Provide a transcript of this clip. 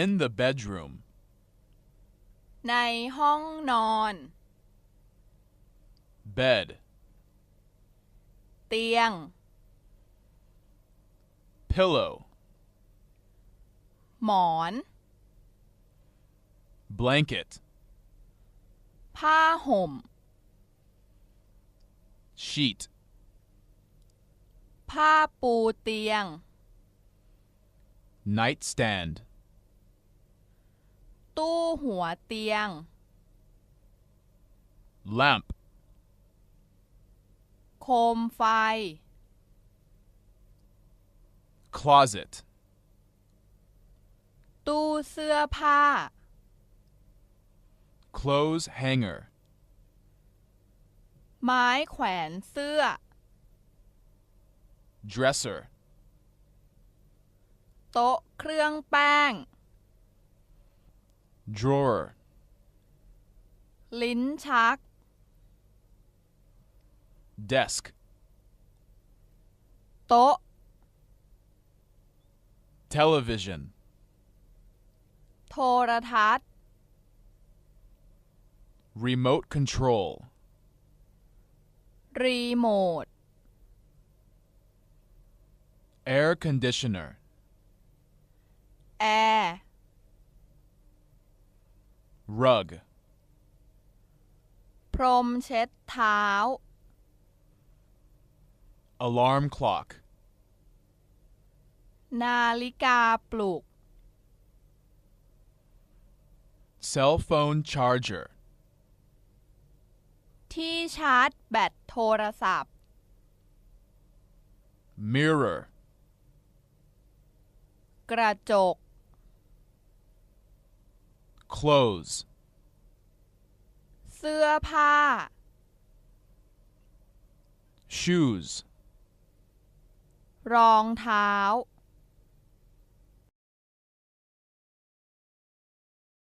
In the bedroom. ในห้องนอน Bed. เตียง Pillow. หมอน Blanket. ผ้าห่ม Sheet. ผ้าปูเตียง Nightstand. ตู้หัวเตียง Lamp. โคมไฟ Closet. ตู้เสื้อผ้า Clothes hanger. ไม้แขวนเสื้อ Dresser. โต๊ะเครื่องแป้ง Drawer. ลิ้นชัก Desk. โต๊ะ Television. โทรทัศน์ Remote control. รีโมท Air conditioner. แอร์ Rug. พรมเช็ดเท้า Alarm clock. นาฬิกาปลุก Cell phone charger. ที่ชาร์จแบตโทรศัพท์ Mirror. กระจก Clothes. เสื้อผ้า Shoes. รองเท้า